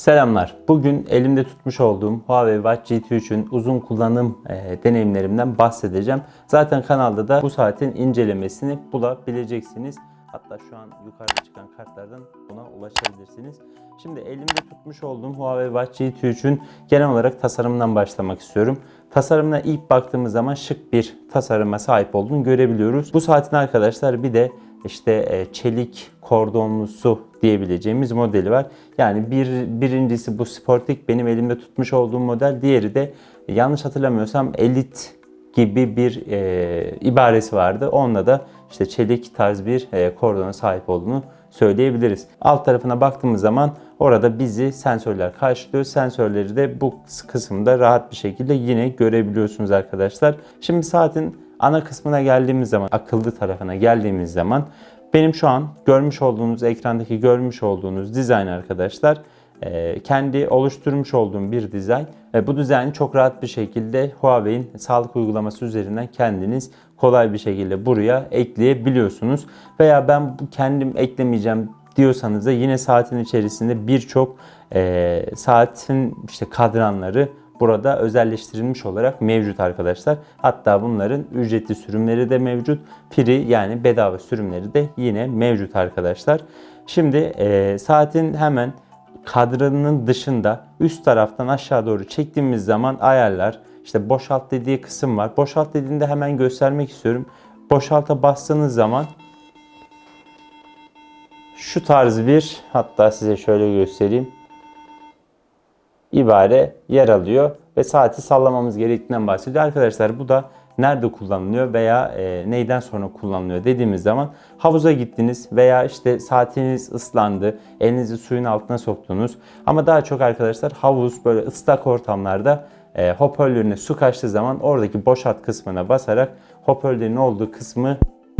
Selamlar. Bugün elimde tutmuş olduğum Huawei Watch GT3'ün uzun kullanım e, deneyimlerimden bahsedeceğim. Zaten kanalda da bu saatin incelemesini bulabileceksiniz. Hatta şu an yukarıda çıkan kartlardan buna ulaşabilirsiniz. Şimdi elimde tutmuş olduğum Huawei Watch GT3'ün genel olarak tasarımından başlamak istiyorum. Tasarımına ilk baktığımız zaman şık bir tasarıma sahip olduğunu görebiliyoruz. Bu saatin arkadaşlar bir de işte e, çelik kordonlusu diyebileceğimiz modeli var. Yani bir birincisi bu Sportic benim elimde tutmuş olduğum model. Diğeri de yanlış hatırlamıyorsam Elit gibi bir e, ibaresi vardı. Onunla da işte çelik tarz bir e, kordona sahip olduğunu söyleyebiliriz. Alt tarafına baktığımız zaman orada bizi sensörler karşılıyor. Sensörleri de bu kısımda rahat bir şekilde yine görebiliyorsunuz arkadaşlar. Şimdi saatin ana kısmına geldiğimiz zaman, akıllı tarafına geldiğimiz zaman benim şu an görmüş olduğunuz, ekrandaki görmüş olduğunuz dizayn arkadaşlar e, kendi oluşturmuş olduğum bir dizayn. Ve bu dizaynı çok rahat bir şekilde Huawei'in sağlık uygulaması üzerinden kendiniz kolay bir şekilde buraya ekleyebiliyorsunuz. Veya ben kendim eklemeyeceğim diyorsanız da yine saatin içerisinde birçok e, saatin işte kadranları burada özelleştirilmiş olarak mevcut arkadaşlar. Hatta bunların ücretli sürümleri de mevcut. Free yani bedava sürümleri de yine mevcut arkadaşlar. Şimdi e, saatin hemen kadranının dışında üst taraftan aşağı doğru çektiğimiz zaman ayarlar işte boşalt dediği kısım var. Boşalt dediğinde hemen göstermek istiyorum. Boşalta bastığınız zaman şu tarz bir hatta size şöyle göstereyim ibare yer alıyor ve saati sallamamız gerektiğinden bahsediyor. Arkadaşlar bu da nerede kullanılıyor veya e, neyden sonra kullanılıyor dediğimiz zaman havuza gittiniz veya işte saatiniz ıslandı, elinizi suyun altına soktunuz. Ama daha çok arkadaşlar havuz böyle ıslak ortamlarda e, hoparlörüne su kaçtığı zaman oradaki boşalt kısmına basarak hoparlörün olduğu kısmı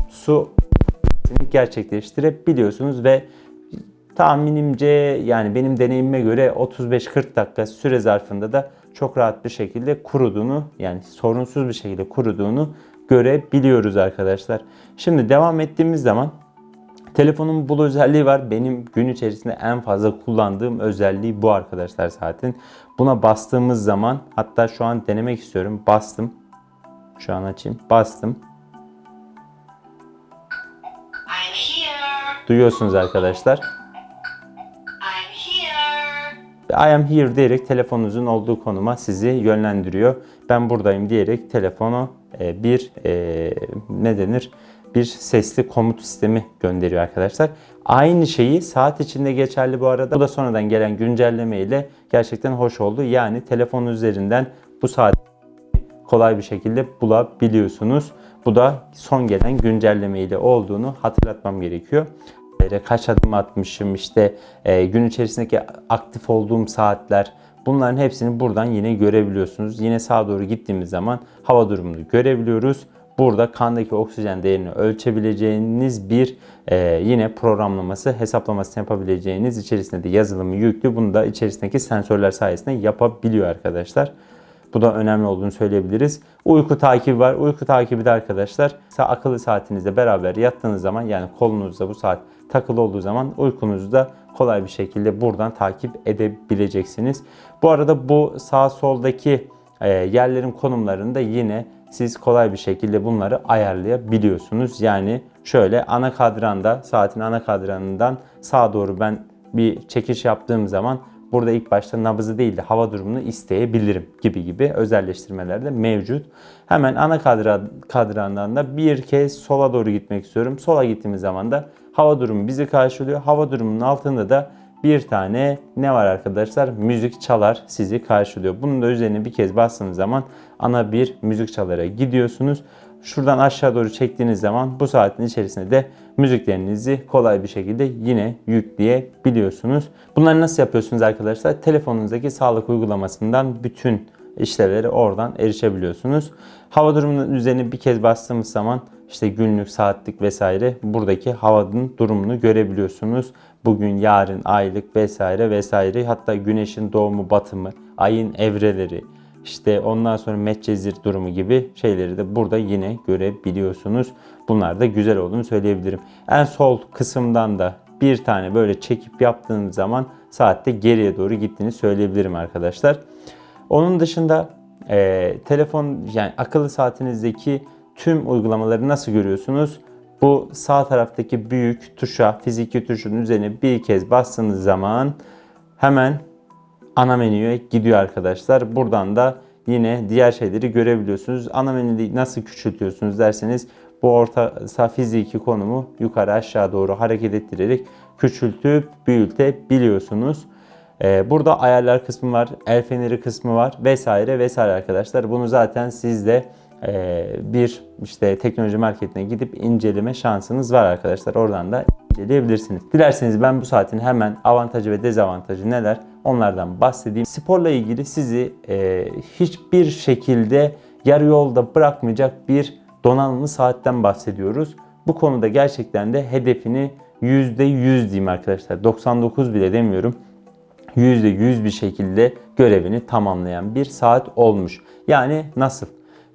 su gerçekleştirebiliyorsunuz ve tahminimce yani benim deneyimime göre 35-40 dakika süre zarfında da çok rahat bir şekilde kuruduğunu yani sorunsuz bir şekilde kuruduğunu görebiliyoruz arkadaşlar. Şimdi devam ettiğimiz zaman telefonun bu özelliği var. Benim gün içerisinde en fazla kullandığım özelliği bu arkadaşlar saatin. Buna bastığımız zaman hatta şu an denemek istiyorum. Bastım. Şu an açayım. Bastım. Duyuyorsunuz arkadaşlar. I am here diyerek telefonunuzun olduğu konuma sizi yönlendiriyor. Ben buradayım diyerek telefonu e, bir e, ne denir? Bir sesli komut sistemi gönderiyor arkadaşlar. Aynı şeyi saat içinde geçerli bu arada. Bu da sonradan gelen güncelleme ile gerçekten hoş oldu. Yani telefon üzerinden bu saat kolay bir şekilde bulabiliyorsunuz. Bu da son gelen güncelleme ile olduğunu hatırlatmam gerekiyor kaç adım atmışım, işte e, gün içerisindeki aktif olduğum saatler bunların hepsini buradan yine görebiliyorsunuz. Yine sağa doğru gittiğimiz zaman hava durumunu görebiliyoruz. Burada kandaki oksijen değerini ölçebileceğiniz bir e, yine programlaması, hesaplaması yapabileceğiniz içerisinde de yazılımı yüklü. Bunu da içerisindeki sensörler sayesinde yapabiliyor arkadaşlar. Bu da önemli olduğunu söyleyebiliriz. Uyku takibi var. Uyku takibi de arkadaşlar akıllı saatinizle beraber yattığınız zaman yani kolunuzda bu saat takılı olduğu zaman uykunuzu da kolay bir şekilde buradan takip edebileceksiniz. Bu arada bu sağ soldaki e, yerlerin konumlarını da yine siz kolay bir şekilde bunları ayarlayabiliyorsunuz. Yani şöyle ana kadranda saatin ana kadranından sağa doğru ben bir çekiş yaptığım zaman burada ilk başta nabızı değil de hava durumunu isteyebilirim gibi gibi özelleştirmeler de mevcut. Hemen ana kadra, kadrandan da bir kez sola doğru gitmek istiyorum. Sola gittiğimiz zaman da hava durumu bizi karşılıyor. Hava durumunun altında da bir tane ne var arkadaşlar? Müzik çalar sizi karşılıyor. Bunun da üzerine bir kez bastığınız zaman ana bir müzik çalara gidiyorsunuz. Şuradan aşağı doğru çektiğiniz zaman bu saatin içerisinde de müziklerinizi kolay bir şekilde yine yükleyebiliyorsunuz. Bunları nasıl yapıyorsunuz arkadaşlar? Telefonunuzdaki sağlık uygulamasından bütün işlevleri oradan erişebiliyorsunuz. Hava durumunun üzerine bir kez bastığımız zaman işte günlük, saatlik vesaire buradaki havanın durumunu görebiliyorsunuz. Bugün, yarın, aylık vesaire vesaire hatta güneşin doğumu, batımı, ayın evreleri, işte ondan sonra Medcezir durumu gibi şeyleri de burada yine görebiliyorsunuz. Bunlar da güzel olduğunu söyleyebilirim. En sol kısımdan da bir tane böyle çekip yaptığınız zaman saatte geriye doğru gittiğini söyleyebilirim arkadaşlar. Onun dışında e, telefon yani akıllı saatinizdeki tüm uygulamaları nasıl görüyorsunuz? Bu sağ taraftaki büyük tuşa, fiziki tuşun üzerine bir kez bastığınız zaman hemen ana menüye gidiyor arkadaşlar. Buradan da yine diğer şeyleri görebiliyorsunuz. Ana menüyü nasıl küçültüyorsunuz derseniz bu orta fiziki konumu yukarı aşağı doğru hareket ettirerek küçültüp büyütebiliyorsunuz. Ee, burada ayarlar kısmı var, el feneri kısmı var vesaire vesaire arkadaşlar. Bunu zaten siz de e, bir işte teknoloji marketine gidip inceleme şansınız var arkadaşlar. Oradan da inceleyebilirsiniz. Dilerseniz ben bu saatin hemen avantajı ve dezavantajı neler onlardan bahsedeyim. Sporla ilgili sizi e, hiçbir şekilde yarı yolda bırakmayacak bir donanımlı saatten bahsediyoruz. Bu konuda gerçekten de hedefini %100 diyeyim arkadaşlar. 99 bile demiyorum. %100 bir şekilde görevini tamamlayan bir saat olmuş. Yani nasıl?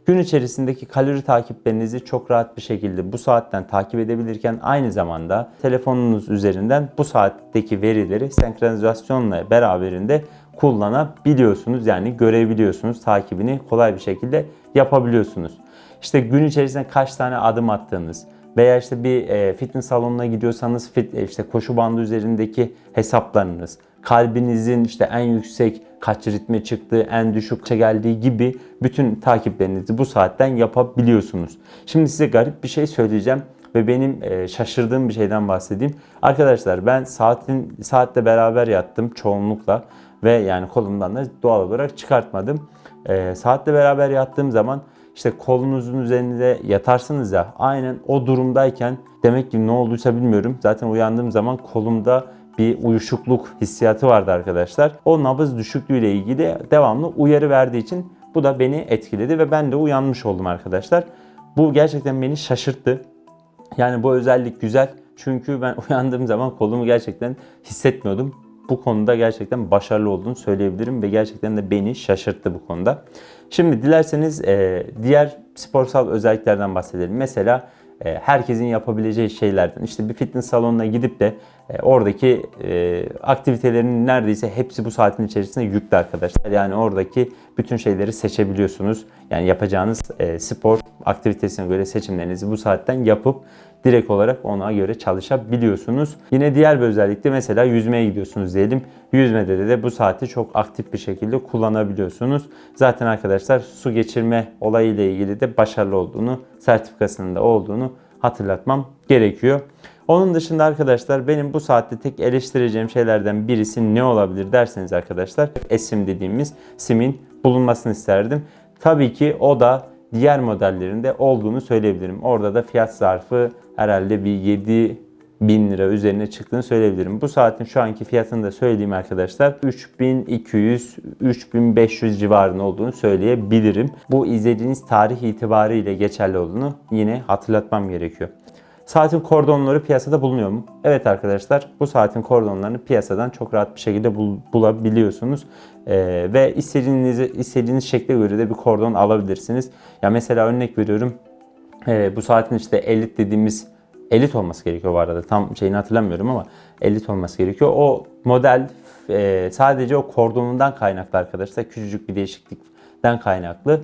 Gün içerisindeki kalori takiplerinizi çok rahat bir şekilde bu saatten takip edebilirken aynı zamanda telefonunuz üzerinden bu saatteki verileri senkronizasyonla beraberinde kullanabiliyorsunuz. Yani görebiliyorsunuz. Takibini kolay bir şekilde yapabiliyorsunuz. İşte gün içerisinde kaç tane adım attığınız veya işte bir e, fitness salonuna gidiyorsanız fit, e, işte koşu bandı üzerindeki hesaplarınız, kalbinizin işte en yüksek kaç ritme çıktığı, en düşükçe geldiği gibi bütün takiplerinizi bu saatten yapabiliyorsunuz. Şimdi size garip bir şey söyleyeceğim ve benim e, şaşırdığım bir şeyden bahsedeyim. Arkadaşlar ben saatin saatte beraber yattım çoğunlukla ve yani kolumdan da doğal olarak çıkartmadım. E, saatle beraber yattığım zaman işte kolunuzun üzerinde yatarsınız ya aynen o durumdayken demek ki ne olduysa bilmiyorum. Zaten uyandığım zaman kolumda bir uyuşukluk hissiyatı vardı arkadaşlar. O nabız düşüklüğü ile ilgili devamlı uyarı verdiği için bu da beni etkiledi ve ben de uyanmış oldum arkadaşlar. Bu gerçekten beni şaşırttı. Yani bu özellik güzel. Çünkü ben uyandığım zaman kolumu gerçekten hissetmiyordum. Bu konuda gerçekten başarılı olduğunu söyleyebilirim ve gerçekten de beni şaşırttı bu konuda. Şimdi dilerseniz e, diğer sporsal özelliklerden bahsedelim. Mesela e, herkesin yapabileceği şeylerden. İşte bir fitness salonuna gidip de e, oradaki e, aktivitelerin neredeyse hepsi bu saatin içerisinde yüklü arkadaşlar. Yani oradaki bütün şeyleri seçebiliyorsunuz. Yani yapacağınız e, spor aktivitesine göre seçimlerinizi bu saatten yapıp direkt olarak ona göre çalışabiliyorsunuz. Yine diğer bir özellik de mesela yüzmeye gidiyorsunuz diyelim. Yüzmede de, bu saati çok aktif bir şekilde kullanabiliyorsunuz. Zaten arkadaşlar su geçirme olayı ile ilgili de başarılı olduğunu, sertifikasının da olduğunu hatırlatmam gerekiyor. Onun dışında arkadaşlar benim bu saatte tek eleştireceğim şeylerden birisi ne olabilir derseniz arkadaşlar esim dediğimiz simin bulunmasını isterdim. Tabii ki o da diğer modellerinde olduğunu söyleyebilirim. Orada da fiyat zarfı herhalde bir 7 bin lira üzerine çıktığını söyleyebilirim. Bu saatin şu anki fiyatını da söyleyeyim arkadaşlar. 3200-3500 civarında olduğunu söyleyebilirim. Bu izlediğiniz tarih itibariyle geçerli olduğunu yine hatırlatmam gerekiyor. Saatin kordonları piyasada bulunuyor mu? Evet arkadaşlar bu saatin kordonlarını piyasadan çok rahat bir şekilde bul- bulabiliyorsunuz. Ee, ve istediğiniz, istediğiniz şekle göre de bir kordon alabilirsiniz. Ya mesela örnek veriyorum ee, bu saatin işte elit dediğimiz elit olması gerekiyor bu arada tam şeyini hatırlamıyorum ama elit olması gerekiyor. O model e, sadece o kordonundan kaynaklı arkadaşlar küçücük bir değişiklikten kaynaklı.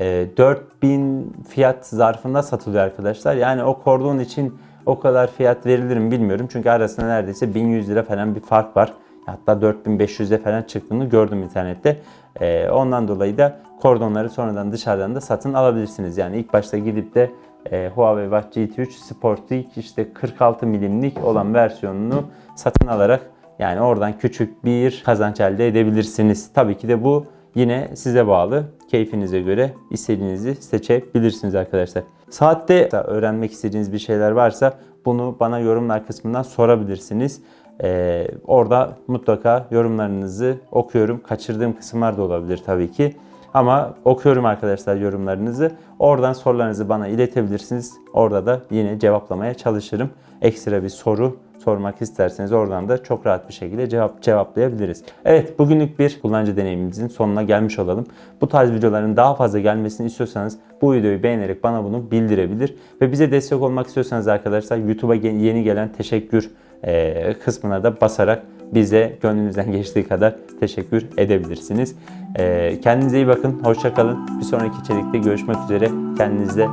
E, 4000 fiyat zarfında satılıyor arkadaşlar. Yani o kordon için o kadar fiyat verilir mi bilmiyorum. Çünkü arasında neredeyse 1100 lira falan bir fark var. Hatta 4500'e falan çıktığını gördüm internette. Ee, ondan dolayı da kordonları sonradan dışarıdan da satın alabilirsiniz. Yani ilk başta gidip de e, Huawei Watch GT3 Sportic işte 46 milimlik olan versiyonunu satın alarak yani oradan küçük bir kazanç elde edebilirsiniz. Tabii ki de bu yine size bağlı. Keyfinize göre istediğinizi seçebilirsiniz arkadaşlar. Saatte öğrenmek istediğiniz bir şeyler varsa bunu bana yorumlar kısmından sorabilirsiniz. Ee, orada mutlaka yorumlarınızı okuyorum. Kaçırdığım kısımlar da olabilir tabii ki. Ama okuyorum arkadaşlar yorumlarınızı. Oradan sorularınızı bana iletebilirsiniz. Orada da yine cevaplamaya çalışırım. Ekstra bir soru sormak isterseniz oradan da çok rahat bir şekilde cevap cevaplayabiliriz. Evet bugünlük bir kullanıcı deneyimimizin sonuna gelmiş olalım. Bu tarz videoların daha fazla gelmesini istiyorsanız bu videoyu beğenerek bana bunu bildirebilir. Ve bize destek olmak istiyorsanız arkadaşlar YouTube'a yeni gelen teşekkür e, kısmına da basarak bize gönlünüzden geçtiği kadar teşekkür edebilirsiniz. E, kendinize iyi bakın. Hoşça kalın. Bir sonraki içerikte görüşmek üzere. Kendinize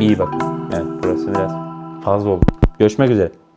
iyi bakın. Evet burası biraz fazla oldu. Görüşmek üzere.